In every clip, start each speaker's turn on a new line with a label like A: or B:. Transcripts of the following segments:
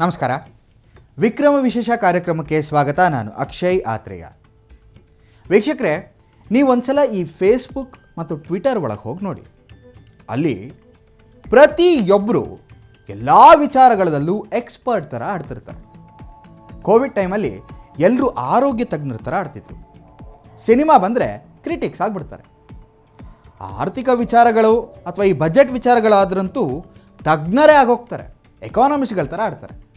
A: ನಮಸ್ಕಾರ. ವಿಕ್ರಮ ವಿಶೇಷ ಕಾರ್ಯಕ್ರಮಕ್ಕೆ ಸ್ವಾಗತ, ನಾನು ಅಕ್ಷಯ್ ಆತ್ರೇಯ. ವೀಕ್ಷಕರೇ, ನೀವೊಂದ್ಸಲ ಈ ಫೇಸ್ಬುಕ್ ಮತ್ತು ಟ್ವಿಟರ್ ಒಳಗೆ ಹೋಗಿ ನೋಡಿ. ಅಲ್ಲಿ ಪ್ರತಿಯೊಬ್ಬರು ಎಲ್ಲ ವಿಚಾರಗಳಲ್ಲೂ ಎಕ್ಸ್ಪರ್ಟ್ ಥರ ಆಡ್ತಿರ್ತಾರೆ. ಕೋವಿಡ್ ಟೈಮಲ್ಲಿ ಎಲ್ಲರೂ ಆರೋಗ್ಯ ತಜ್ಞರ ಥರ ಆಡ್ತಿದ್ರು. ಸಿನಿಮಾ ಬಂದರೆ ಕ್ರಿಟಿಕ್ಸ್ ಆಗಿಬಿಡ್ತಾರೆ. ಆರ್ಥಿಕ ವಿಚಾರಗಳು ಅಥವಾ ಈ ಬಜೆಟ್ ವಿಚಾರಗಳಾದ್ರಂತೂ ತಜ್ಞರೇ ಆಗೋಗ್ತಾರೆ. ಎಕಾನಮಿಸ್ಟ್ಗಳ ಥರ ಆಡ್ತಾರೆ.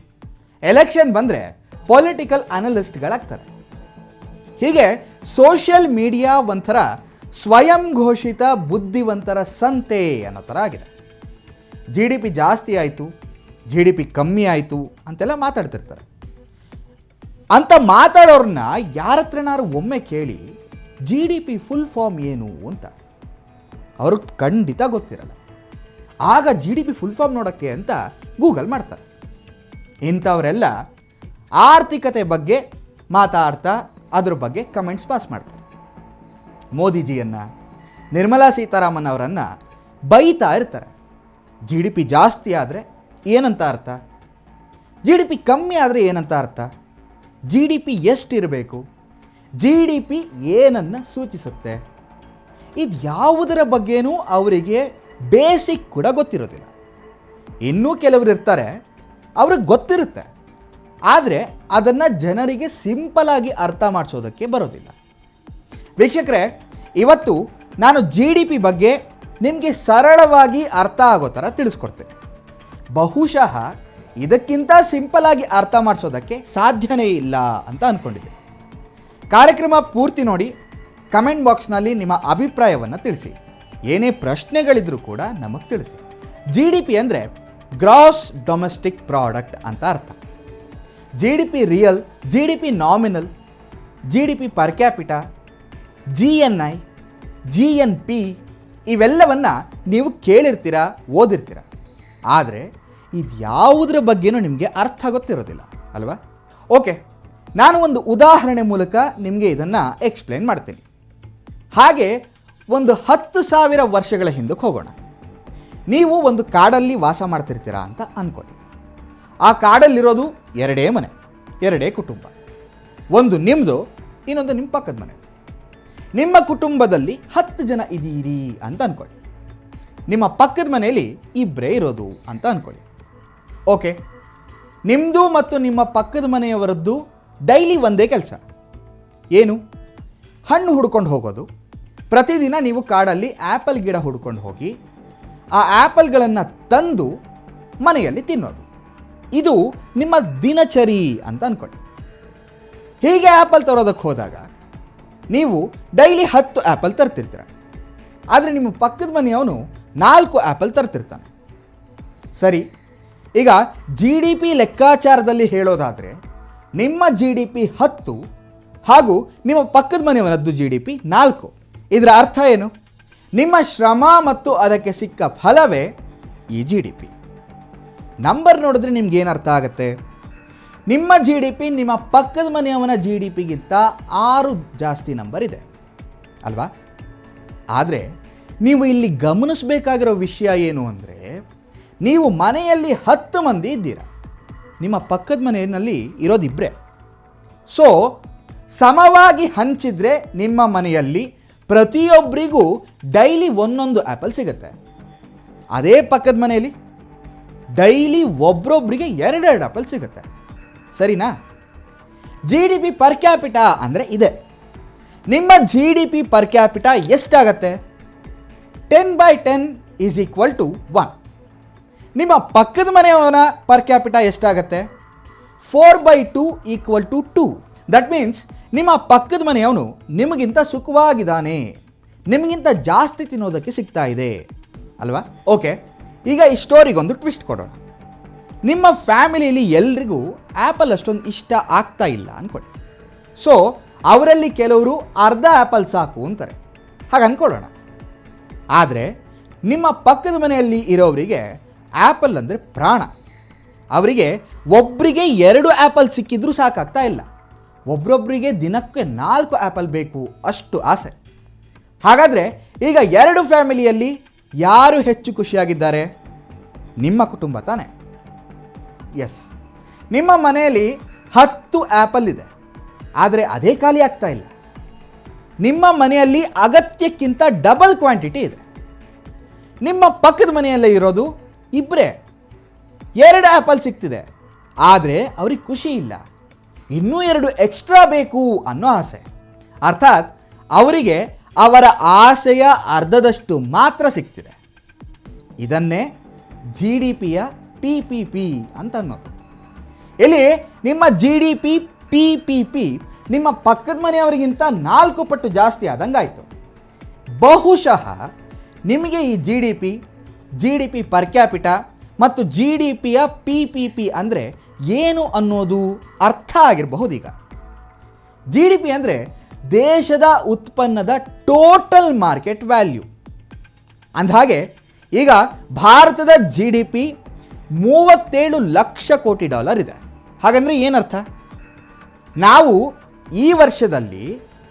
A: ಎಲೆಕ್ಷನ್ ಬಂದರೆ ಪೊಲಿಟಿಕಲ್ ಅನಲಿಸ್ಟ್ಗಳಾಗ್ತಾರೆ. ಹೀಗೆ ಸೋಷಿಯಲ್ ಮೀಡಿಯಾ ಒಂಥರ ಸ್ವಯಂ ಘೋಷಿತ ಬುದ್ಧಿವಂತರ ಸಂತೆ ಅನ್ನೋ ಥರ ಆಗಿದೆ. ಜಿ ಡಿ ಪಿ ಜಾಸ್ತಿ ಆಯಿತು ಜಿ ಡಿ ಪಿ ಕಮ್ಮಿ ಆಯಿತು ಅಂತೆಲ್ಲ ಮಾತಾಡ್ತಿರ್ತಾರೆ. ಅಂತ ಮಾತಾಡೋರನ್ನ ಯಾರ ಹತ್ರನಾರು ಒಮ್ಮೆ ಕೇಳಿ G D P full form ಏನು ಅಂತ ಅವ್ರಿಗೆ ಖಂಡಿತ ಗೊತ್ತಿರಲ್ಲ. ಆಗ G D P full form ನೋಡೋಕ್ಕೆ ಅಂತ ಗೂಗಲ್ ಮಾಡ್ತಾರೆ. ಇಂಥವರೆಲ್ಲ ಆರ್ಥಿಕತೆ ಬಗ್ಗೆ ಮಾತಾಡ್ತಾ ಅದ್ರ ಬಗ್ಗೆ ಕಮೆಂಟ್ಸ್ ಪಾಸ್ ಮಾಡ್ತಾರೆ. ಮೋದಿಜಿಯನ್ನು, ನಿರ್ಮಲಾ ಸೀತಾರಾಮನ್ ಅವರನ್ನು ಬೈತಾ ಇರ್ತಾರೆ. ಜಿ ಡಿ ಪಿ ಜಾಸ್ತಿ ಆದರೆ ಏನಂತ ಅರ್ಥ? ಜಿ ಡಿ ಪಿ ಕಮ್ಮಿ ಆದರೆ ಏನಂತ ಅರ್ಥ? ಜಿ ಡಿ ಪಿ ಎಷ್ಟಿರಬೇಕು? ಜಿ ಡಿ ಪಿ ಏನನ್ನು ಸೂಚಿಸುತ್ತೆ? ಇದು ಯಾವುದರ ಬಗ್ಗೆನೂ ಅವರಿಗೆ ಬೇಸಿಕ್ ಕೂಡ ಗೊತ್ತಿರೋದಿಲ್ಲ. ಇನ್ನೂ ಕೆಲವರು ಇರ್ತಾರೆ ಅವ್ರಿಗೆ ಗೊತ್ತಿರುತ್ತೆ. ಆದರೆ ಅದನ್ನು ಜನರಿಗೆ ಸಿಂಪಲಾಗಿ ಅರ್ಥ ಮಾಡಿಸೋದಕ್ಕೆ ಬರೋದಿಲ್ಲ. ವೀಕ್ಷಕರೇ, ಇವತ್ತು ನಾನು ಜಿ ಡಿ ಪಿ ಬಗ್ಗೆ ನಿಮಗೆ ಸರಳವಾಗಿ ಅರ್ಥ ಆಗೋ ಥರ ತಿಳಿಸ್ಕೊಡ್ತೇನೆ ಬಹುಶಃ ಇದಕ್ಕಿಂತ ಸಿಂಪಲ್ ಆಗಿ ಅರ್ಥ ಮಾಡಿಸೋದಕ್ಕೆ ಸಾಧ್ಯನೇ ಇಲ್ಲ ಅಂತ ಅಂದ್ಕೊಂಡಿದ್ದೆ ಕಾರ್ಯಕ್ರಮ ಪೂರ್ತಿ ನೋಡಿ, ಕಮೆಂಟ್ ಬಾಕ್ಸ್ನಲ್ಲಿ ನಿಮ್ಮ ಅಭಿಪ್ರಾಯವನ್ನು ತಿಳಿಸಿ. ಏನೇ ಪ್ರಶ್ನೆಗಳಿದ್ರೂ ಕೂಡ ನಮಗೆ ತಿಳಿಸಿ. ಜಿ ಡಿ ಪಿ ಅಂದರೆ ಗ್ರಾಸ್ ಡೊಮೆಸ್ಟಿಕ್ ಪ್ರಾಡಕ್ಟ್ ಅಂತ ಅರ್ಥ. G D P real G D P nominal G D P per capita G N I G N P ಇವೆಲ್ಲವನ್ನು ನೀವು ಕೇಳಿರ್ತೀರ, ಓದಿರ್ತೀರ. ಆದರೆ ಇದು ಯಾವುದರ ಬಗ್ಗೆನೂ ನಿಮಗೆ ಅರ್ಥ ಗೊತ್ತಿರೋದಿಲ್ಲ, ಅಲ್ವಾ? ಓಕೆ ನಾನು ಒಂದು ಉದಾಹರಣೆ ಮೂಲಕ ನಿಮಗೆ ಇದನ್ನು ಎಕ್ಸ್ಪ್ಲೇನ್ ಮಾಡ್ತೀನಿ. ಹಾಗೆ ಒಂದು ಹತ್ತು ಸಾವಿರ ವರ್ಷಗಳ ಹಿಂದಕ್ಕೆ ಹೋಗೋಣ. ನೀವು ಒಂದು ಕಾಡಲ್ಲಿ ವಾಸ ಮಾಡ್ತಿರ್ತೀರಾ ಅಂತ ಅಂದ್ಕೊಳ್ಳಿ ಆ ಕಾಡಲ್ಲಿರೋದು ಎರಡೇ ಮನೆ, ಎರಡೇ ಕುಟುಂಬ. ಒಂದು ನಿಮ್ಮದು ಇನ್ನೊಂದು ನಿಮ್ಮ ಪಕ್ಕದ ಮನೆ. ನಿಮ್ಮ ಕುಟುಂಬದಲ್ಲಿ ಹತ್ತು ಜನ ಇದ್ದೀರಿ ಅಂತ ಅಂದ್ಕೊಳ್ಳಿ ನಿಮ್ಮ ಪಕ್ಕದ ಮನೆಯಲ್ಲಿ ಇಬ್ಬರೇ ಇರೋದು ಅಂತ ಅಂದ್ಕೊಳ್ಳಿ ಓಕೆ ನಿಮ್ಮದು ಮತ್ತು ನಿಮ್ಮ ಪಕ್ಕದ ಮನೆಯವರದ್ದು ಡೈಲಿ ಒಂದೇ ಕೆಲಸ. ಏನು? ಹಣ್ಣು ಹುಡ್ಕೊಂಡು ಹೋಗೋದು. ಪ್ರತಿದಿನ ನೀವು ಕಾಡಲ್ಲಿ ಆ್ಯಪಲ್ ಗಿಡ ಹುಡ್ಕೊಂಡು ಹೋಗಿ ಆ ಆ್ಯಪಲ್ಗಳನ್ನು ತಂದು ಮನೆಯಲ್ಲಿ ತಿನ್ನೋದು. ಇದು ನಿಮ್ಮ ದಿನಚರಿ ಅಂತ ಅಂದ್ಕೊಳ್ಳಿ ಹೀಗೆ ಆ್ಯಪಲ್ ತರೋದಕ್ಕೆ ಹೋದಾಗ ನೀವು ಡೈಲಿ ಹತ್ತು ಆ್ಯಪಲ್ ತರ್ತಿರ್ತೀರ. ಆದರೆ ನಿಮ್ಮ ಪಕ್ಕದ ಮನೆಯವನು ನಾಲ್ಕು ಆ್ಯಪಲ್ ತರ್ತಿರ್ತಾನೆ. ಸರಿ, ಈಗ ಜಿ ಡಿ ಪಿ ಲೆಕ್ಕಾಚಾರದಲ್ಲಿ ಹೇಳೋದಾದರೆ ನಿಮ್ಮ ಜಿ ಡಿ ಪಿ ಹತ್ತು ಹಾಗೂ ನಿಮ್ಮ ಪಕ್ಕದ ಮನೆಯವನದ್ದು ಜಿ ಡಿ ಪಿ ನಾಲ್ಕು. ಇದರ ಅರ್ಥ ಏನು? ನಿಮ್ಮ ಶ್ರಮ ಮತ್ತು ಅದಕ್ಕೆ ಸಿಕ್ಕ ಫಲವೇ ಈ ಜಿ ಡಿ ಪಿ ನಂಬರ್ ನೋಡಿದ್ರೆ ನಿಮ್ಗೆ ಏನು ಅರ್ಥ ಆಗುತ್ತೆ? ನಿಮ್ಮ ಜಿ ಡಿ ಪಿ ನಿಮ್ಮ ಪಕ್ಕದ ಮನೆಯವನ ಜಿ ಡಿ ಪಿಗಿಂತ ಆರು ಜಾಸ್ತಿ ನಂಬರ್ ಇದೆ. ಅಲ್ವಾ? ಆದರೆ ನೀವು ಇಲ್ಲಿ ಗಮನಿಸಬೇಕಾಗಿರೋ ವಿಷಯ ಏನು ಅಂದರೆ, ನೀವು ಮನೆಯಲ್ಲಿ ಹತ್ತು ಮಂದಿ ಇದ್ದೀರಾ. ನಿಮ್ಮ ಪಕ್ಕದ ಮನೆಯಲ್ಲಿ ಇರೋದಿಬ್ಬರೇ ಸೊ ಸಮವಾಗಿ ಹಂಚಿದರೆ ನಿಮ್ಮ ಮನೆಯಲ್ಲಿ ಪ್ರತಿಯೊಬ್ಬರಿಗೂ ಡೈಲಿ ಒಂದೊಂದು ಆ್ಯಪಲ್ ಸಿಗುತ್ತೆ. ಅದೇ ಪಕ್ಕದ ಮನೆಯಲ್ಲಿ ಡೈಲಿ ಒಬ್ರೊಬ್ರಿಗೆ ಎರಡೆರಡು ಆ್ಯಪಲ್ ಸಿಗುತ್ತೆ. ಸರಿನಾ? G D P per capita ಅಂದರೆ ಇದೆ. ನಿಮ್ಮ G D P per capita ಎಷ್ಟಾಗತ್ತೆ? Ten by ten is equal to one ನಿಮ್ಮ ಪಕ್ಕದ ಮನೆಯವನ ಪರ್ ಕ್ಯಾಪಿಟ ಎಷ್ಟಾಗತ್ತೆ? Four by two equal to two that means ನಿಮ್ಮ ಪಕ್ಕದ ಮನೆಯವನು ನಿಮಗಿಂತ ಸುಖವಾಗಿದ್ದಾನೆ. ನಿಮಗಿಂತ ಜಾಸ್ತಿ ತಿನ್ನೋದಕ್ಕೆ ಸಿಗ್ತಾ ಇದೆ. ಅಲ್ವಾ? ಓಕೆ, ಈಗ ಈ ಸ್ಟೋರಿಗೊಂದು ಟ್ವಿಸ್ಟ್ ಕೊಡೋಣ. ನಿಮ್ಮ ಫ್ಯಾಮಿಲಿಯಲ್ಲಿ ಎಲ್ರಿಗೂ ಆ್ಯಪಲ್ ಅಷ್ಟೊಂದು ಇಷ್ಟ ಆಗ್ತಾ ಇಲ್ಲ ಅಂದ್ಕೊಳ್ಳಿ ಸೊ, ಅವರಲ್ಲಿ ಕೆಲವರು ಅರ್ಧ ಆ್ಯಪಲ್ ಸಾಕು ಅಂತಾರೆ. ಹಾಗೆ ಅಂದ್ಕೊಳ್ಳೋಣ ಆದರೆ, ನಿಮ್ಮ ಪಕ್ಕದ ಮನೆಯಲ್ಲಿ ಇರೋವರಿಗೆ ಆ್ಯಪಲ್ ಅಂದರೆ ಪ್ರಾಣ. ಅವರಿಗೆ ಒಬ್ಬರಿಗೆ ಎರಡು ಆ್ಯಪಲ್ ಸಿಕ್ಕಿದ್ರೂ ಸಾಕಾಗ್ತಾ ಇಲ್ಲ. ಒಬ್ರೊಬ್ಬರಿಗೆ ದಿನಕ್ಕೆ ನಾಲ್ಕು ಆ್ಯಪಲ್ ಬೇಕು ಅಷ್ಟು ಆಸೆ. ಹಾಗಾದರೆ ಈಗ ಎರಡು ಫ್ಯಾಮಿಲಿಯಲ್ಲಿ ಯಾರು ಹೆಚ್ಚು ಖುಷಿಯಾಗಿದ್ದಾರೆ? ನಿಮ್ಮ ಕುಟುಂಬ ತಾನೆ. ಎಸ್ ನಿಮ್ಮ ಮನೆಯಲ್ಲಿ ಹತ್ತು ಆ್ಯಪಲ್ ಇದೆ. ಆದರೆ ಅದೇ ಖಾಲಿ ಆಗ್ತಾ ಇಲ್ಲ. ನಿಮ್ಮ ಮನೆಯಲ್ಲಿ ಅಗತ್ಯಕ್ಕಿಂತ ಡಬಲ್ ಕ್ವಾಂಟಿಟಿ ಇದೆ. ನಿಮ್ಮ ಪಕ್ಕದ ಮನೆಯಲ್ಲೇ ಇರೋದು ಇಬ್ಬರೇ ಎರಡು ಆ್ಯಪಲ್ ಸಿಗ್ತಿದೆ. ಆದರೆ ಅವ್ರಿಗೆ ಖುಷಿ ಇಲ್ಲ. ಇನ್ನೂ ಎರಡು ಎಕ್ಸ್ಟ್ರಾ ಬೇಕು ಅನ್ನೋ ಆಸೆ. ಅರ್ಥಾತ್ ಅವರಿಗೆ ಅವರ ಆಸೆಯ ಅರ್ಧದಷ್ಟು ಮಾತ್ರ ಸಿಗ್ತಿದೆ ಇದನ್ನೇ ಜಿ ಡಿ ಪಿಯ ಪಿ ಪಿ ಪಿ ಅಂತ ಅನ್ನೋದು. ಇಲ್ಲಿ ನಿಮ್ಮ G D P P P P ನಿಮ್ಮ ಪಕ್ಕದ ಮನೆಯವರಿಗಿಂತ ನಾಲ್ಕು ಪಟ್ಟು ಜಾಸ್ತಿ ಆದಂಗಾಯಿತು. ಬಹುಶಃ ನಿಮಗೆ ಈ G D P G D P per capita ಮತ್ತು ಜಿ ಡಿ ಪಿಯ ಪಿ ಪಿ ಪಿ ಅಂದರೆ ಏನು ಅನ್ನೋದು ಅರ್ಥ ಆಗಿರಬಹುದು ಈಗ ಜಿ ಡಿ ಪಿ ಅಂದರೆ ದೇಶದ ಉತ್ಪನ್ನದ ಟೋಟಲ್ ಮಾರ್ಕೆಟ್ ವ್ಯಾಲ್ಯೂ ಅಂದಹಾಗೆ, ಈಗ ಭಾರತದ ಜಿ ಡಿ ಪಿ ಮೂವತ್ತೇಳು ಲಕ್ಷ ಕೋಟಿ ಡಾಲರ್ ಇದೆ. ಹಾಗಂದರೆ ಏನರ್ಥ? ನಾವು ಈ ವರ್ಷದಲ್ಲಿ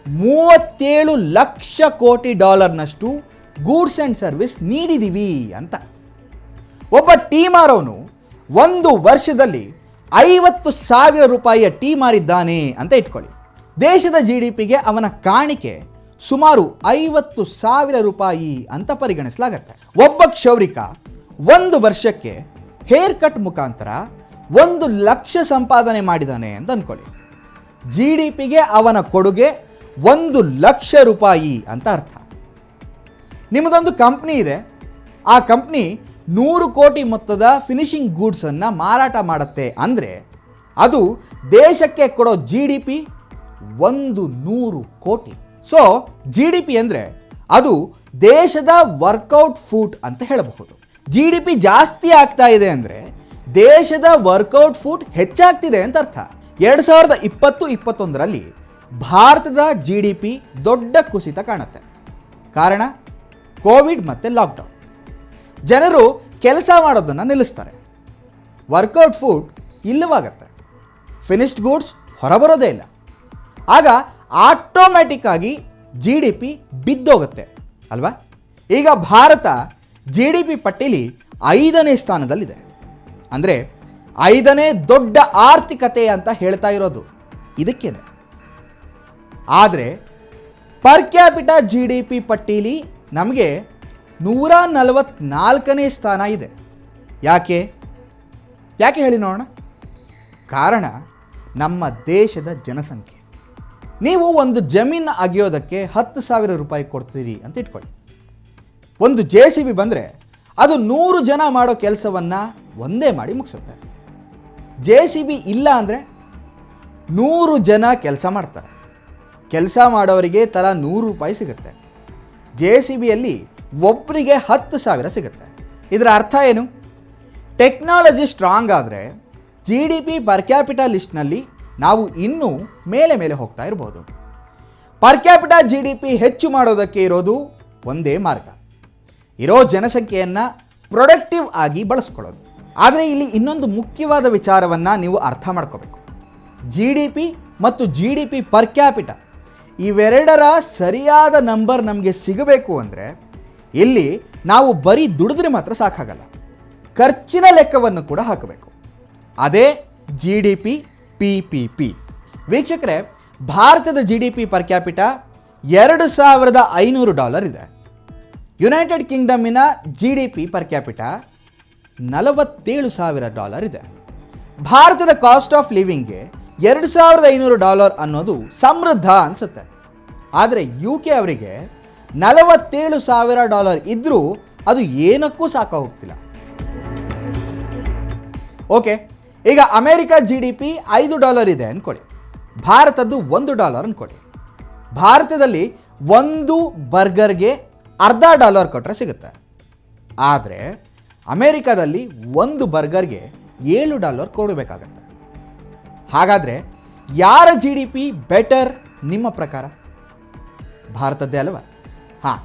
A: ಮೂವತ್ತೇಳು ಲಕ್ಷ ಕೋಟಿ ಡಾಲರ್ನಷ್ಟು ಗೂಡ್ಸ್ ಆ್ಯಂಡ್ ಸರ್ವಿಸ್ ನೀಡಿದ್ದೀವಿ ಅಂತ. ಒಬ್ಬ ಟೀಮಾರವನು ಒಂದು ವರ್ಷದಲ್ಲಿ ಐವತ್ತು ಸಾವಿರ ರೂಪಾಯಿಯ ಟೀ ಮಾರಿದ್ದಾನೆ ಅಂತ ಇಟ್ಕೊಳ್ಳಿ. ದೇಶದ ಜಿ ಡಿ ಪಿಗೆ ಅವನ ಕಾಣಿಕೆ ಸುಮಾರು ಐವತ್ತು ಸಾವಿರ ರೂಪಾಯಿ ಅಂತ ಪರಿಗಣಿಸಲಾಗತ್ತೆ. ಒಬ್ಬ ಕ್ಷೌರಿಕ ಒಂದು ವರ್ಷಕ್ಕೆ ಹೇರ್ ಕಟ್ ಮುಖಾಂತರ ಒಂದು ಲಕ್ಷ ಸಂಪಾದನೆ ಮಾಡಿದ್ದಾನೆ ಅಂತ ಅಂದ್ಕೊಳ್ಳಿ ಜಿ ಡಿ ಪಿಗೆ ಅವನ ಕೊಡುಗೆ ಒಂದು ಲಕ್ಷ ರೂಪಾಯಿ ಅಂತ ಅರ್ಥ. ನಿಮ್ಮದೊಂದು ಕಂಪ್ನಿ ಇದೆ. ಆ ಕಂಪ್ನಿ ನೂರು ಕೋಟಿ ಮೊತ್ತದ ಫಿನಿಶಿಂಗ್ ಗೂಡ್ಸನ್ನು ಮಾರಾಟ ಮಾಡುತ್ತೆ. ಅಂದರೆ ಅದು ದೇಶಕ್ಕೆ ಕೊಡೋ ಜಿ ಡಿ ಪಿ ಒಂದು ನೂರು ಕೋಟಿ. ಸೊ ಜಿ ಡಿ ಪಿ ಅಂದರೆ ಅದು ದೇಶದ ವರ್ಕೌಟ್ ಫೂಟ್ ಅಂತ ಹೇಳಬಹುದು. ಜಿ ಡಿ ಪಿ ಜಾಸ್ತಿ ಆಗ್ತಾ ಇದೆ ಅಂದರೆ ದೇಶದ ವರ್ಕೌಟ್ ಫೂಟ್ ಹೆಚ್ಚಾಗ್ತಿದೆ ಅಂತ ಅರ್ಥ. ಎರಡು ಸಾವಿರದ ಇಪ್ಪತ್ತು, ಇಪ್ಪತ್ತೊಂದರಲ್ಲಿ ಭಾರತದ ಜಿ ಡಿ ಪಿ ದೊಡ್ಡ ಕುಸಿತ ಕಾಣುತ್ತೆ. ಕಾರಣ, ಕೋವಿಡ್ ಮತ್ತು ಲಾಕ್ಡೌನ್ ಜನರು ಕೆಲಸ ಮಾಡೋದನ್ನು ನಿಲ್ಲಿಸ್ತಾರೆ. ವರ್ಕೌಟ್ ಫುಡ್ ಇಲ್ಲವಾಗತ್ತೆ. ಫಿನಿಶ್ಡ್ ಗೂಡ್ಸ್ ಹೊರಬರೋದೇ ಇಲ್ಲ. ಆಗ ಆಟೋಮ್ಯಾಟಿಕ್ ಆಗಿ ಜಿ ಡಿ ಪಿ ಬಿದ್ದೋಗುತ್ತೆ, ಅಲ್ವಾ? ಈಗ ಭಾರತ ಜಿ ಡಿ ಪಿ ಪಟ್ಟಿಲಿ ಐದನೇ ಸ್ಥಾನದಲ್ಲಿದೆ. ಅಂದರೆ ಐದನೇ ದೊಡ್ಡ ಆರ್ಥಿಕತೆ ಅಂತ ಹೇಳ್ತಾ ಇರೋದು ಇದಕ್ಕೇನೆ. ಆದರೆ per capita G D P ಪಟ್ಟೀಲಿ ನಮಗೆ ನೂರ ನಲವತ್ನಾಲ್ಕನೇ ಸ್ಥಾನ ಇದೆ. ಯಾಕೆ? ಯಾಕೆ ಹೇಳಿ ನೋಡೋಣ. ಕಾರಣ, ನಮ್ಮ ದೇಶದ ಜನಸಂಖ್ಯೆ. ನೀವು ಒಂದು ಜಮೀನು ಅಗೆಯೋದಕ್ಕೆ ಹತ್ತು ಸಾವಿರ ರೂಪಾಯಿ ಕೊಡ್ತೀರಿ ಅಂತ ಇಟ್ಕೊಳ್ಳಿ. ಒಂದು ಜೆ ಸಿ ಬಿ ಬಂದರೆ ಅದು ನೂರು ಜನ ಮಾಡೋ ಕೆಲಸವನ್ನು ಒಂದೇ ಮಾಡಿ ಮುಗಿಸುತ್ತೆ. ಜೆ ಸಿ ಬಿ ಇಲ್ಲ ಅಂದರೆ ನೂರು ಜನ ಕೆಲಸ ಮಾಡ್ತಾರೆ. ಕೆಲಸ ಮಾಡೋರಿಗೆ ತಲಾ ನೂರು ರೂಪಾಯಿ ಸಿಗುತ್ತೆ. ಜೆ ಸಿ ಬಿಯಲ್ಲಿ ಒಬ್ಬರಿಗೆ ಹತ್ತು ಸಾವಿರ ಸಿಗುತ್ತೆ. ಇದರ ಅರ್ಥ ಏನು? ಟೆಕ್ನಾಲಜಿ ಸ್ಟ್ರಾಂಗ್ ಆದರೆ G D P per capita ಲಿಸ್ಟ್ನಲ್ಲಿ ನಾವು ಇನ್ನೂ ಮೇಲೆ ಮೇಲೆ ಹೋಗ್ತಾ ಇರ್ಬೋದು. Per capita G D P ಹೆಚ್ಚು ಮಾಡೋದಕ್ಕೆ ಇರೋದು ಒಂದೇ ಮಾರ್ಗ. ಇರೋ ಜನಸಂಖ್ಯೆಯನ್ನು ಪ್ರೊಡಕ್ಟಿವ್ ಆಗಿ ಬಳಸ್ಕೊಳ್ಳೋದು. ಆದರೆ ಇಲ್ಲಿ ಇನ್ನೊಂದು ಮುಖ್ಯವಾದ ವಿಚಾರವನ್ನು ನೀವು ಅರ್ಥ ಮಾಡ್ಕೋಬೇಕು. ಜಿ ಡಿ ಪಿ ಮತ್ತು G D P per capita ಇವೆರಡರ ಸರಿಯಾದ ನಂಬರ್ ನಮಗೆ ಸಿಗಬೇಕು ಅಂದರೆ ಇಲ್ಲಿ ನಾವು ಬರೀ ದುಡಿದ್ರೆ ಮಾತ್ರ ಸಾಕಾಗಲ್ಲ. ಖರ್ಚಿನ ಲೆಕ್ಕವನ್ನು ಕೂಡ ಹಾಕಬೇಕು. ಅದೇ G D P P P P ವೀಕ್ಷಕರೇ, ಭಾರತದ G D P per capita ಎರಡು ಸಾವಿರದ ಐನೂರು ಡಾಲರ್ ಇದೆ. United ಕಿಂಗ್ಡಮ್ಮಿನ G D P per capita ನಲವತ್ತೇಳು ಸಾವಿರ ಡಾಲರ್ ಇದೆ. ಭಾರತದ ಕಾಸ್ಟ್ ಆಫ್ ಲಿವಿಂಗ್ಗೆ ಎರಡು ಸಾವಿರದ ಐನೂರು ಡಾಲರ್ ಅನ್ನೋದು ಸಮೃದ್ಧ ಅನಿಸುತ್ತೆ. ಆದರೆ ಯು ಕೆ ಅವರಿಗೆ ನಲವತ್ತೇಳು ಸಾವಿರ ಡಾಲರ್ ಇದ್ದರೂ ಅದು ಏನಕ್ಕೂ ಸಾಕ ಹೋಗ್ತಿಲ್ಲ ಓಕೆ, ಈಗ ಅಮೇರಿಕ ಜಿ ಡಿ ಪಿ ಐದು ಡಾಲರ್ ಇದೆ ಅಂದ್ಕೊಳ್ಳಿ ಭಾರತದ್ದು ಒಂದು ಡಾಲರ್ ಅಂದ್ಕೊಳ್ಳಿ ಭಾರತದಲ್ಲಿ ಒಂದು ಬರ್ಗರ್ಗೆ ಅರ್ಧ ಡಾಲರ್ ಕೊಟ್ಟರೆ ಸಿಗುತ್ತೆ. ಆದರೆ ಅಮೇರಿಕಾದಲ್ಲಿ ಒಂದು ಬರ್ಗರ್ಗೆ ಏಳು ಡಾಲರ್ ಕೊಡಬೇಕಾಗತ್ತೆ. ಹಾಗಾದರೆ ಯಾರ ಜಿ ಡಿ ಪಿ ಬೆಟರ್ ನಿಮ್ಮ ಪ್ರಕಾರ? ಭಾರತದ್ದೇ ಅಲ್ವಾ? ಹಾಂ.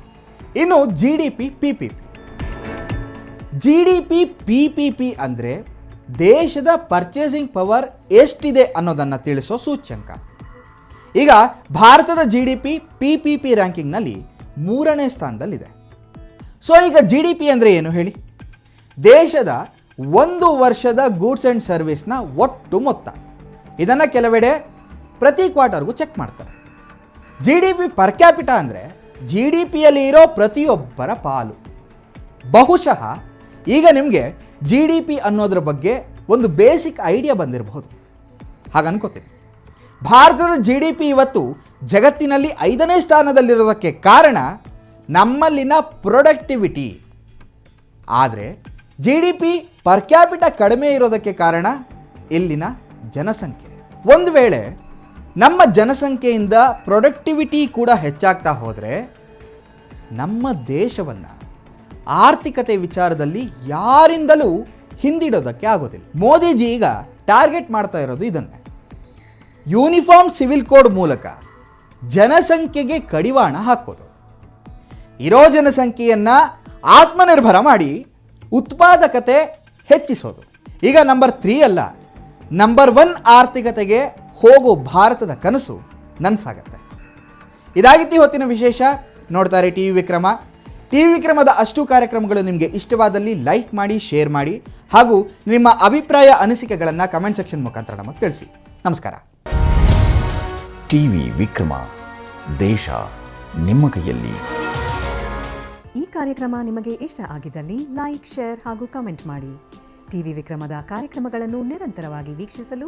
A: ಇನ್ನು G D P P P P G D P P P P ಅಂದರೆ ದೇಶದ ಪರ್ಚೇಸಿಂಗ್ ಪವರ್ ಎಷ್ಟಿದೆ ಅನ್ನೋದನ್ನು ತಿಳಿಸೋ ಸೂಚ್ಯಂಕ. ಈಗ ಭಾರತದ G D P P P P ರ್ಯಾಂಕಿಂಗ್ನಲ್ಲಿ ಮೂರನೇ ಸ್ಥಾನದಲ್ಲಿದೆ. ಸೊ ಈಗ ಜಿ ಡಿ ಪಿ ಅಂದರೆ ಏನು ಹೇಳಿ? ದೇಶದ ಒಂದು ವರ್ಷದ ಗೂಡ್ಸ್ ಆ್ಯಂಡ್ ಸರ್ವಿಸ್ನ ಒಟ್ಟು ಮೊತ್ತ. ಇದನ್ನು ಕೆಲವೆಡೆ ಪ್ರತಿ ಕ್ವಾರ್ಟರ್ಗೂ ಚೆಕ್ ಮಾಡ್ತಾರೆ. G D P per capita ಅಂದರೆ ಜಿ ಡಿ ಪಿಯಲ್ಲಿ ಇರೋ ಪ್ರತಿಯೊಬ್ಬರ ಪಾಲು. ಬಹುಶಃ ಈಗ ನಿಮಗೆ ಜಿ ಡಿ ಪಿ ಅನ್ನೋದ್ರ ಬಗ್ಗೆ ಒಂದು ಬೇಸಿಕ್ ಐಡಿಯಾ ಬಂದಿರಬಹುದು. ಹಾಗನ್ಕೋತೀನಿ. ಭಾರತದ ಜಿ ಡಿ ಪಿ ಇವತ್ತು ಜಗತ್ತಿನಲ್ಲಿ ಐದನೇ ಸ್ಥಾನದಲ್ಲಿರೋದಕ್ಕೆ ಕಾರಣ ನಮ್ಮಲ್ಲಿನ ಪ್ರೊಡಕ್ಟಿವಿಟಿ ಆದರೆ G D P per capita ಕಡಿಮೆ ಇರೋದಕ್ಕೆ ಕಾರಣ ಇಲ್ಲಿನ ಜನಸಂಖ್ಯೆ. ಒಂದು ವೇಳೆ ನಮ್ಮ ಜನಸಂಖ್ಯೆಯಿಂದ ಪ್ರೊಡಕ್ಟಿವಿಟಿ ಕೂಡ ಹೆಚ್ಚಾಗ್ತಾ ಹೋದರೆ ನಮ್ಮ ದೇಶವನ್ನು ಆರ್ಥಿಕತೆ ವಿಚಾರದಲ್ಲಿ ಯಾರಿಂದಲೂ ಹಿಂದಿಡೋದಕ್ಕೆ ಆಗೋದಿಲ್ಲ. ಮೋದಿಜಿ ಈಗ ಟಾರ್ಗೆಟ್ ಮಾಡ್ತಾ ಇರೋದು ಇದನ್ನೇ. ಯೂನಿಫಾರ್ಮ್ ಸಿವಿಲ್ ಕೋಡ್ ಮೂಲಕ ಜನಸಂಖ್ಯೆಗೆ ಕಡಿವಾಣ ಹಾಕೋದು. ಇರೋ ಜನಸಂಖ್ಯೆಯನ್ನು ಆತ್ಮನಿರ್ಭರ ಮಾಡಿ ಉತ್ಪಾದಕತೆ ಹೆಚ್ಚಿಸೋದು. ಈಗ ನಂಬರ್ ತ್ರೀ ಅಲ್ಲ ನಂಬರ್ ಒನ್ ಆರ್ಥಿಕತೆಗೆ ಹೋಗೋ ಭಾರತದ ಕನಸು ನನಸಾಗತ್ತೆ. ಇದಾಗಿತ್ತು ಹೊತ್ತಿನ ವಿಶೇಷ. ನೋಡ್ತಾರೆ T V Vikrama. T V ವಿಕ್ರಮದ ಅಷ್ಟು ಕಾರ್ಯಕ್ರಮಗಳು ನಿಮಗೆ ಇಷ್ಟವಾದಲ್ಲಿ ಲೈಕ್ ಮಾಡಿ ಶೇರ್ ಮಾಡಿ ಹಾಗೂ ನಿಮ್ಮ ಅಭಿಪ್ರಾಯ ಅನಿಸಿಕೆಗಳನ್ನು ಕಮೆಂಟ್ ಸೆಕ್ಷನ್ ಮುಖಾಂತರ ನಮಗೆ ತಿಳಿಸಿ. ನಮಸ್ಕಾರ.
B: ಟಿವಿ ವಿಕ್ರಮ. ದೇಶ ನಿಮ್ಮ ಕೈಯಲ್ಲಿ.
C: ಈ ಕಾರ್ಯಕ್ರಮ ನಿಮಗೆ ಇಷ್ಟ ಆಗಿದ್ದಲ್ಲಿ ಲೈಕ್ ಶೇರ್ ಹಾಗೂ ಕಮೆಂಟ್ ಮಾಡಿ. ಟಿವಿ ವಿಕ್ರಮದ ಕಾರ್ಯಕ್ರಮಗಳನ್ನು ನಿರಂತರವಾಗಿ ವೀಕ್ಷಿಸಲು